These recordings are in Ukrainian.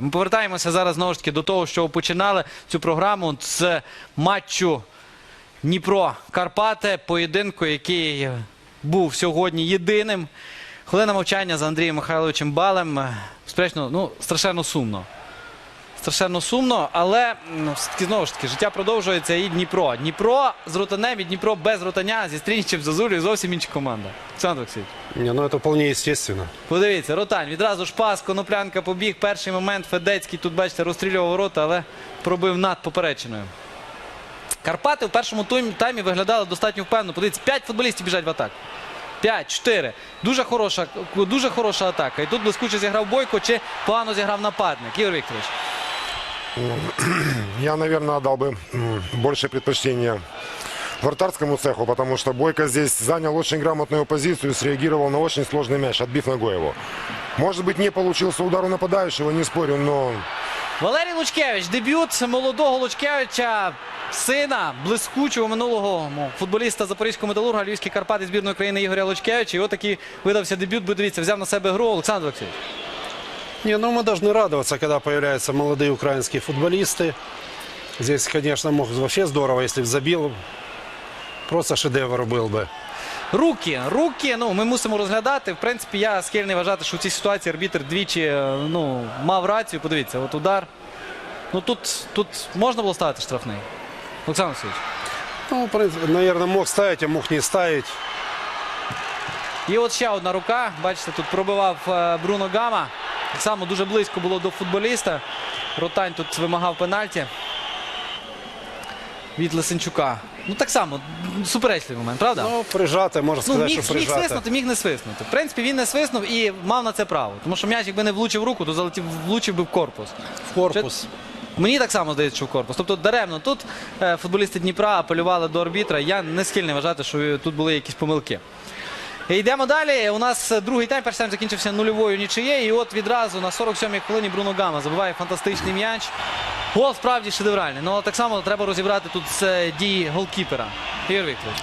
Ми повертаємося зараз знову ж таки до того, що починали цю програму з матчу Дніпро Карпати, поєдинку, який був сьогодні єдиним. Хвилина мовчання з Андрієм Михайловичем Балем. Спречно, ну, страшенно сумно. Страшенно сумно, але ну, все-таки, знову ж таки життя продовжується і Дніпро. Дніпро з ротанем і Дніпро без ротаня зі Стрінічем Зазулею зовсім інша команда. Олександр Олексійович. Не, ну это вполне естественно. Подивіться, Ротань, відразу ж пас, Коноплянка побіг. Перший момент Федецький тут, бачите, розстрілював ворота, але пробив над поперечиною. Карпати в першому таймі виглядали достатньо впевнено. Подивіться, 5 футболістів біжать в атаку. 5-4. Дуже хороша, дуже хороша атака. І тут блискуче зіграв Бойко чи погано зіграв нападник. Ігор Вікторович. Я, наверное, отдал бы м, больше предпочтения вратарскому цеху, потому что Бойко здесь занял очень грамотную позицию и среагировал на очень сложный мяч, отбив ногой его. Может быть, не получился удар у нападающего, не спорю, но Валерій Лучкевич, дебют молодого Лучкевича, сина блискучого минулого ну, футболіста Запорізького металурга, Львівський Карпати збірної України Ігоря Лучкевича. І отакий видався дебют, бо дивіться, взяв на себе гру Олександр Олексійович. Не, ну мы должны радоваться, когда появляются молодые украинские футболисты. Здесь, конечно, мог вообще здорово, если бы забил. Просто шедевр был бы. Руки, руки, ну ми мусимо розглядати. В принципі, я схильний вважати, що в цій ситуації арбітр двічі е, ну, мав рацію. Подивіться, от удар. Ну тут, тут можна було ставити штрафний. Олександр Олексійович. Ну, в принципе, наверное, мог ставить, а мог не ставить. І от ще одна рука. Бачите, тут пробивав е, Бруно Гама. Так само дуже близько було до футболіста. Ротань тут вимагав пенальті. Від Лисенчука. Ну так само, суперечливий момент, правда? Ну, прижато, можно Ну, сказать, міг, что міг свиснути, міг не свиснути. В принципі, він не свиснув і мав на це право. Тому що м'яч, якби не влучив руку, то залетів, влучив би в корпус. В корпус. Мені так само здається, що в корпус. Тобто даремно тут е, футболісти Дніпра апелювали до арбітра. Я не схильний вважати, що тут були якісь помилки. І Йдемо далі. У нас е, другий тайм. Перший тайм закінчився нульовою нічиєю. І от відразу на 47-й хвилині Бруно Гама забиває фантастичний м'яч. Гол справді шедевральний. Ну але так само треба розібрати тут е, дії голкіпера. Ігор Вікторович.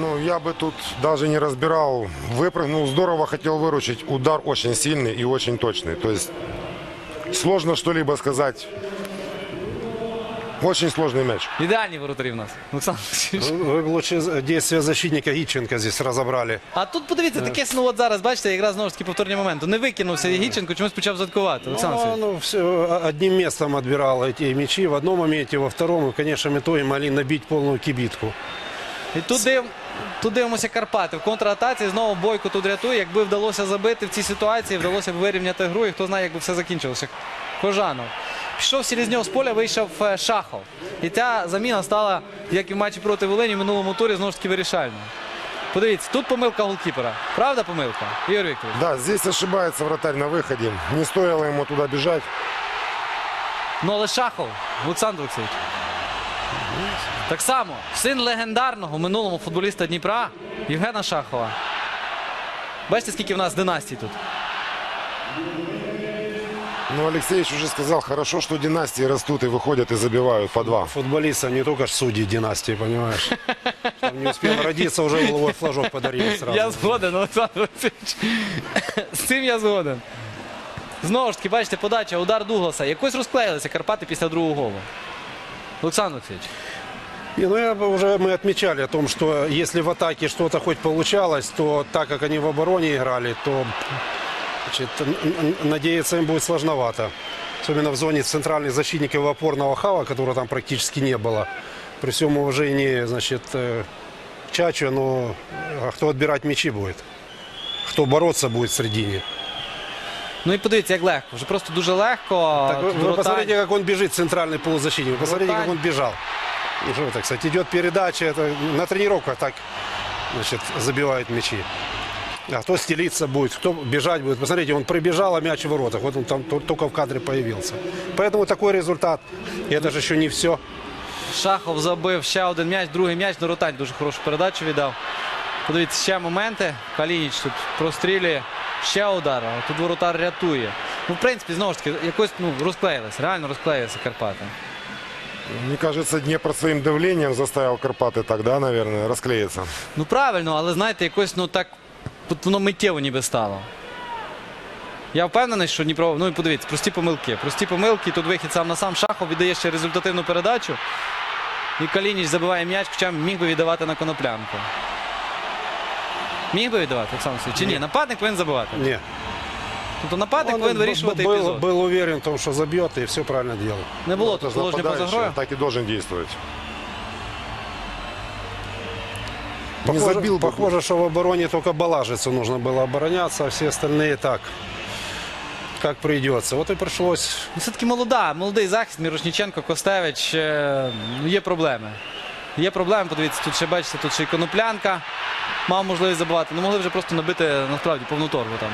ну, я бы тут даже не разбирал. Выпрыгнул, здорово хотел выручить. Удар очень сильный и очень точный. То есть сложно что-либо сказать. Очень сложный мяч. Ідеальні воротарі в нас. Олександр Олексійович. Вы бы лучше действия защитника Иченко здесь разобрали. А тут подивіться, таке ну от зараз, бачите, якраз знову ж таки повторні моменти. Не викинувся Єгіченко, чомусь почав заткувати. Олександр Ну, Олексійович. ну, все, одним местом отбирал эти мячи. В одном моменте, во втором. И, конечно, метой могли набить полную кибитку. І тут, див... тут дивимося Карпати. В контратаці знову Бойко тут рятує. Якби вдалося забити в цій ситуації, вдалося б вирівняти гру, і хто знає, як би все закінчилося. Кожанов. Пішов Селізньов з поля, вийшов е, Шахов. І ця заміна стала, як і в матчі проти Волині в минулому турі, знову ж таки вирішальною. Подивіться, тут помилка голкіпера. Правда помилка? Ігор Вікторович? Да, здесь ошибается вратарь на выходе. Не стоило ему туда бежать. Ну але Шахов, Олександр Олексійович. Так само, син легендарного минулого футболіста Дніпра Євгена Шахова. Бачите, скільки в нас династій тут? Ну, Алексеевич уже сказал, хорошо, что династии растут и выходят и забивают по два. Футболистов не только ж судьи династии, понимаешь? Там не успел родиться, уже головой флажок подарили сразу. Я згоден, Олександр Олексійович. З цим я згоден. Знову ж таки, бачите, подача, удар Дугласа. Якось розклеїлися Карпати після другого голу. Олександр Олексійович. Не, ну я бы уже мы отмечали о том, что если в атаке что-то хоть получалось, то так как они в обороне играли, то значит, надеяться им будет сложновато. Особенно в зоне центральных защитников и опорного хава, которого там практически не было. При всем уважении, значит, э, Чачу, но а кто отбирать мячи будет? Кто бороться будет в середине? Ну і подивіться, як легко. Вже просто дуже легко. Так вы Ротань- посмотрите, как он бежит, центральный полузащитник. Вы посмотрите, как Ротань. он бежал. Ну, что это, кстати, идет передача. Это на тренировках так значит, забивают мячи. А кто стелиться будет, кто бежать будет. Посмотрите, он пробежал, а мяч в воротах. Вот он там то- только в кадре появился. Поэтому такой результат. И это же еще не все. Шахов забив ще один м'яч, другий м'яч. Ну, Ротань дуже хорошу передачу віддав. Подивіться, ще моменти. Калініч тут прострілює. Ще удар. А тут воротар рятує. Ну, в принципі, знову ж таки, якось ну, розклеїлися, реально розклеїлися Карпати. Мне кажется, Днепр своим давлением заставил Карпаты тогда, наверное, расклеиться. Ну правильно, але знаєте, якось ну так от воно миттєво ніби стало. Я впевнений, що Дніпро, ну і подивіться, прості помилки. Прості помилки, тут вихід сам на сам Шахов віддає ще результативну передачу. І Калініч забиває м'яч, хоча міг би віддавати на коноплянку. Міг би віддавати, Олександр Васильович? Чи ні? Нападник повинен забивати. Не. Тобто нападник Он повинен б- вирішувати был, епізод. был уверен в том, что забьет и все правильно делал. Не було Это тут же положення поза нападающий, грою. так и должен действовать. Не Похоже, забил бы. похоже, что в обороне только Балажицу нужно было обороняться, а все остальные так, как придется. Вот и пришлось Ну, Все-таки молода, молодий захист, Мірошніченко, Костевич. е, Ну, є проблеми. Є проблеми, подивіться, тут ще бачите, тут ще й коноплянка. Мав можливість забивати. Ну могли вже просто набити насправді повну торгу там.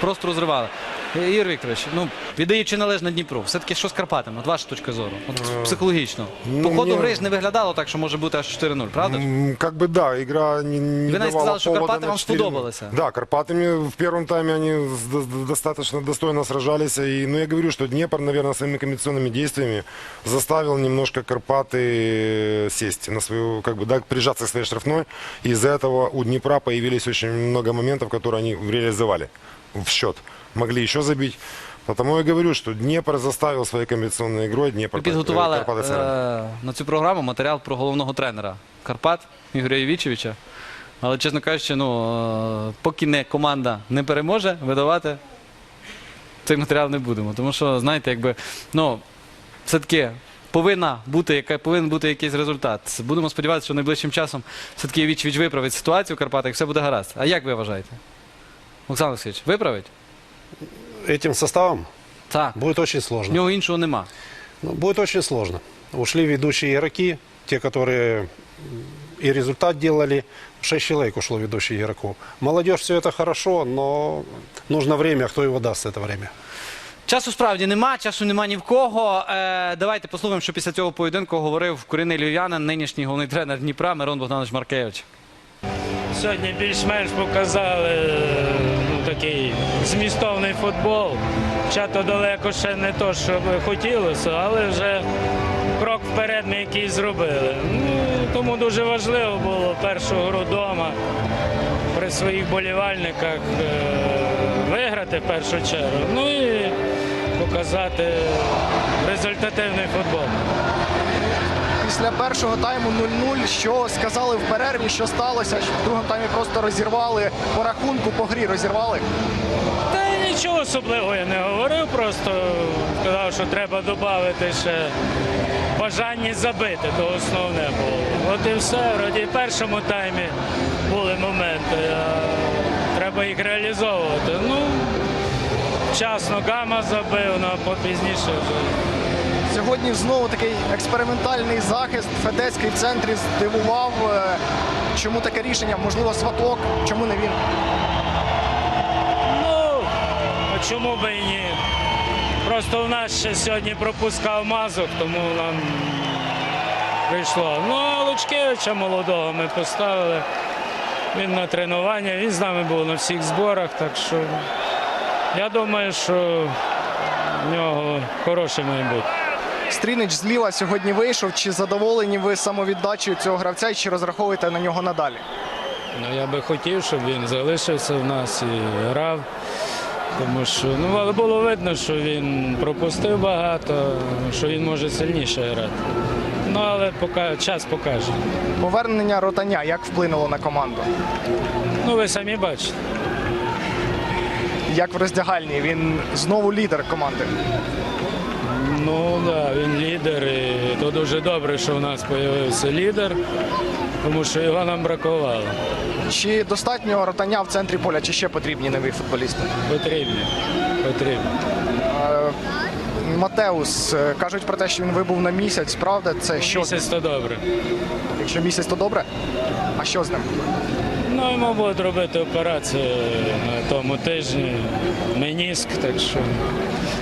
Просто розривали. Е, Ігор Вікторович, ну віддаючи належне Дніпру, все-таки що з Карпатами? От ваша точка зору. От психологічно. ну, По ходу мені- гри ж не виглядало так, що може бути аж 4-0, правда? ж? М, Как бы да, игра не, не Вы, Настя, давала сказали, что повода Карпаты на вам 4:0. сподобалось. Да, Карпатами в первом тайме они с- до- до- достаточно достойно сражались. И, ну, я говорю, что Днепр, наверное, своими комбинационными действиями заставил немножко Карпаты сесть на свою, как бы, да, прижаться к своей штрафной. И из-за этого у Днепра появились очень много моментов, которые они реализовали в счет. Могли еще забить. Потому я говорю, что Днепр заставил своей комбинационной игрой Днепр Ми підготували э, Карпаты сыграли. е, на цю програму матеріал про головного тренера Карпат Ігоря Євічевича. Але, чесно кажучи, ну, е, поки не команда не переможе, видавати цей матеріал не будемо. Тому що, знаєте, якби, ну, все-таки повинна бути, яка, повинен бути якийсь результат. Будемо сподіватися, що найближчим часом все-таки Євічевич виправить ситуацію в Карпатах, і все буде гаразд. А як ви вважаєте? Олександр Олексійович, виправить? этим составом. Так. Будет очень В сложно. нього іншого нема. Ну, будет очень сложно. Ушли ведущие игроки, те, которые и результат делали. Шесть человек ушло ведущих игроков. Молодежь все это хорошо, но нужно время, а кто его даст это время? Часу справді нема, часу нема ні в кого. Е, давайте послухаємо, що після цього поєдинку говорив Корінний Львів'янин, нинішній головний тренер Дніпра Мирон Богданович Маркевич. Сьогодні більш-менш показали е, ну, такий змістовний футбол. Чато далеко ще не то, що би хотілося, але вже крок вперед ми якийсь зробили. Ну, тому дуже важливо було першу гру вдома при своїх болівальниках е, виграти першу чергу. Ну і показати результативний футбол. Після першого тайму 0-0, що сказали в перерві, що сталося? Що В другому таймі просто розірвали по рахунку, по грі розірвали. Та нічого особливого я не говорив, просто сказав, що треба додати ще бажання забити, то основне було. От і все. Вроді в першому таймі були моменти, а треба їх реалізовувати. Ну, вчасно Гама забив, ну, а попізніше вже. Сьогодні знову такий експериментальний захист. Федецький в центрі здивував. Е, Чому таке рішення? Можливо, сваток, чому не він? Ну, чому би і ні? Просто в нас ще сьогодні пропускав мазок, тому нам прийшло. Ну, а Лучкевича молодого ми поставили. Він на тренування, він з нами був на всіх зборах, так що я думаю, що в нього хороше майбутнє. Стрінич зліва сьогодні вийшов. Чи задоволені ви самовіддачею цього гравця і чи розраховуєте на нього надалі? Ну, я би хотів, щоб він залишився в нас і грав. Тому що ну, але було видно, що він пропустив багато, що він може сильніше грати. Ну, але пока, час покаже. Повернення ротаня як вплинуло на команду? Ну, ви самі бачите. Як в роздягальні? Він знову лідер команди. Ну, да, він лідер, і то дуже добре, що в нас з'явився лідер, тому що його нам бракувало. Чи достатньо ротання в центрі поля, чи ще потрібні нові футболісти? Потрібно. Е, Матеус е, кажуть про те, що він вибув на місяць. Правда, це що? Місяць то добре. Якщо місяць, то добре. А що з ним? Ну, йому будуть робити операцію на тому тижні, меніск, так що.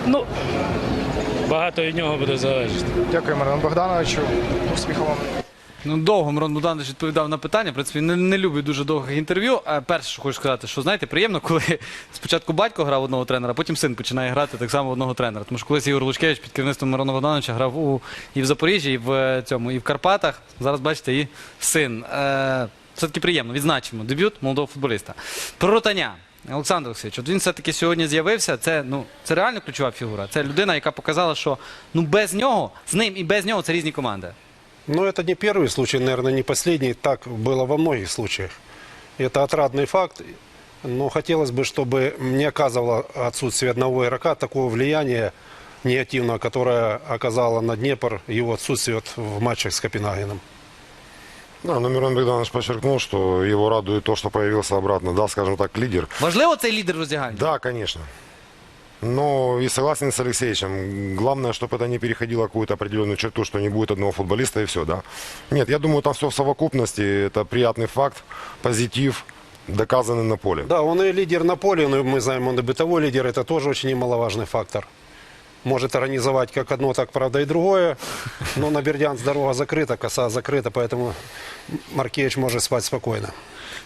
Ну, багато від нього буде залежати. Дякую, Мирон Богдановичу. Успіху вам. Ну, довго Мирон Богданович відповідав на питання. В принципі, не, не любить дуже довгих інтерв'ю. А перше, що хочу сказати, що знаєте, приємно, коли спочатку батько грав одного тренера, потім син починає грати так само одного тренера. Тому що колись Ігор Лучкевич під керівництвом Мирона Богдановича грав у, і в Запоріжжі, і в е, цьому, і в Карпатах. Зараз бачите, і син. Е, все-таки приємно, відзначимо дебют молодого футболіста. Про ротання. Олександр Олексійович, от він все-таки сьогодні з'явився. Це, ну, це реально ключова фігура. Це людина, яка показала, що ну, без нього, з ним і без нього це різні команди. Но это не первый случай, наверное, не последний. Так было во многих случаях. Это отрадный факт. Но хотелось бы, чтобы не оказывало отсутствие одного игрока такого влияния негативного, которое оказало на Днепр его отсутствие вот в матчах с Копенгагеном. Да, но Мирон Богданович подчеркнул, что его радует то, что появился обратно, да, скажем так, лидер. Важливо цей лідер роздягальні? Да, конечно. Но и согласен с Алексеевичем. Главное, чтобы это не переходило какую-то определенную черту, что не будет одного футболиста и все, да. Нет, я думаю, там все в совокупности. Это приятный факт, позитив, доказанный на поле. Да, он и лидер на поле, но мы знаем, он и бытовой лидер. Это тоже очень немаловажный фактор. Может организовать как одно, так, правда, и другое. Но на Бердянск дорога закрыта, коса закрыта, поэтому Маркевич может спать спокойно.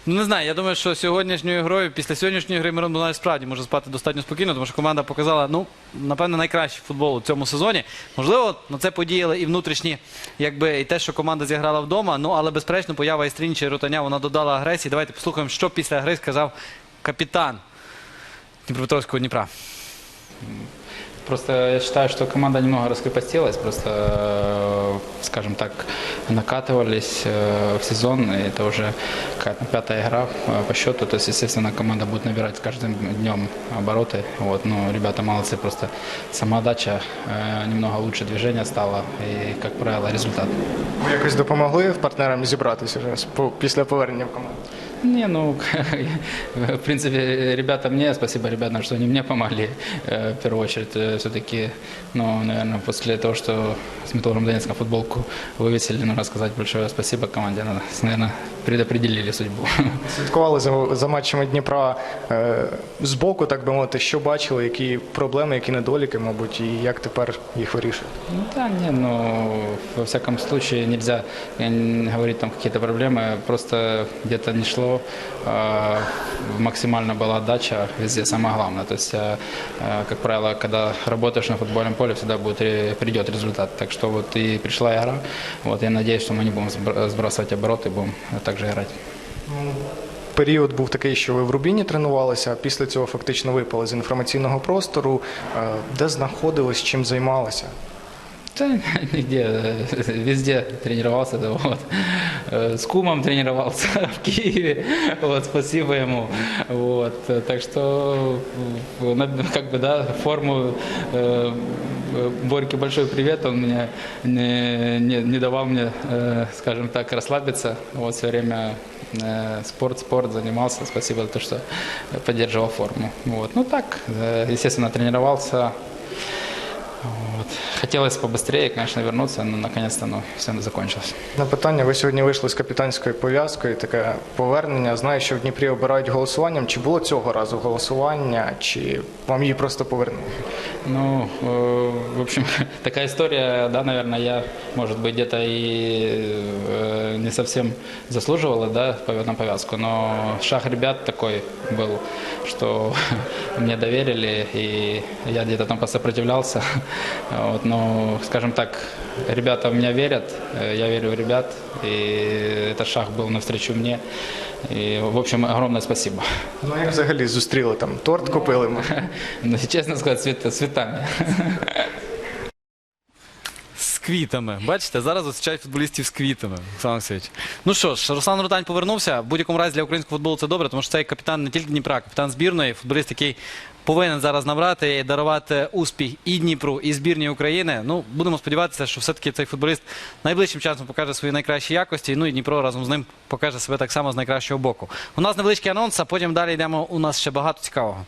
Ну, не знаю, я думаю, що сьогоднішньою грою, після сьогоднішньої гри Мирон Дунаєв справді може спати достатньо спокійно, тому що команда показала, ну, напевно, найкращий футбол у цьому сезоні. Можливо, на це подіяли і внутрішні, якби і те, що команда зіграла вдома. Ну, але безперечно, поява Істрінча і Ротаня вона додала агресії. Давайте послухаємо, що після гри сказав капітан Дніпропетровського Дніпра. Просто я считаю, что команда немного раскрепостилась, просто, э, скажем так, накатывались э, в сезон, и это уже какая-то пятая игра э, по счету, то есть, естественно, команда будет набирать с каждым днем обороты, вот, но ребята молодцы, просто самоотдача, э, немного лучше движение стало, и, как правило, результат. Ви якось допомогли партнерам зібратися вже з- по- після повернення в команду? Не, ну, в принципе, ребята мне, спасибо ребятам, что они мне помогли, э, в первую очередь, все-таки, ну, наверное, после того, что с Металлургом Донецком футболку вывесили, нужно сказать большое спасибо команде, ну, наверное, предопределили судьбу. Слідкували за, за матчами Дніпра е, збоку, так би мовити, що бачили, які проблеми, які недоліки, мабуть, і як тепер їх вирішують. Ну да, не, ну, во всяком случае нельзя э, н- говорить там какие-то проблемы, просто где-то не шло, э, максимально была отдача, везде самое главное. То есть, э, э, как правило, когда работаешь на футбольном поле, всегда будет, ре- придет результат. Так что вот и пришла игра, вот я надеюсь, что мы не будем сбр- сбрасывать обороты, будем также играть. Період був такий, що ви в Рубіні тренувалися, а після цього фактично випали з інформаційного простору. Е, Де знаходились, чим займалися? Да, нигде, э, везде тренировался, да, вот. Э, С кумом тренировался в Киеве, вот, спасибо ему, вот, э, так что, э, на- как бы, да, форму э, э, Борьке большой привет, он мне не, не, не давал мне, э, скажем так, расслабиться, вот, все время э, спорт, спорт занимался, спасибо за то, что поддерживал форму, вот, ну так, э, естественно, тренировался, вот. Хотелось побыстрее, конечно, вернуться, но наконец-то ну, все закончилось. На питання, ви сьогодні вийшли з капітанською пов'язкою, таке повернення. Знаю, що в Дніпрі обирають голосуванням. Чи було цього разу голосування, чи вам її просто повернули? Ну, э, в общем, такая история, да, наверное, я, может быть, где-то и э, не совсем заслуживала, да, пов- на повязку, но шаг ребят такой был, что мне доверили, и я где-то там посопротивлялся, вот, но, скажем так, ребята в меня верят, э, я верю в ребят, и этот шаг был навстречу мне, и, в общем, огромное спасибо. Ну як взагалі зустріли там? Торт купили? може? Ну, честно сказать, цвет- цветами. З квітами. Бачите, зараз зустрічають футболістів з квітами. Олександр Олексійович. Ну що ж, Руслан Ротань повернувся. В будь-якому разі для українського футболу це добре, тому що цей капітан не тільки Дніпра, капітан збірної, футболіст, який повинен зараз набрати і дарувати успіх і Дніпру, і збірній України. Ну, будемо сподіватися, що все-таки цей футболіст найближчим часом покаже свої найкращі якості. Ну і Дніпро разом з ним покаже себе так само з найкращого боку. У нас невеличкий анонс, а потім далі йдемо. У нас ще багато цікавого.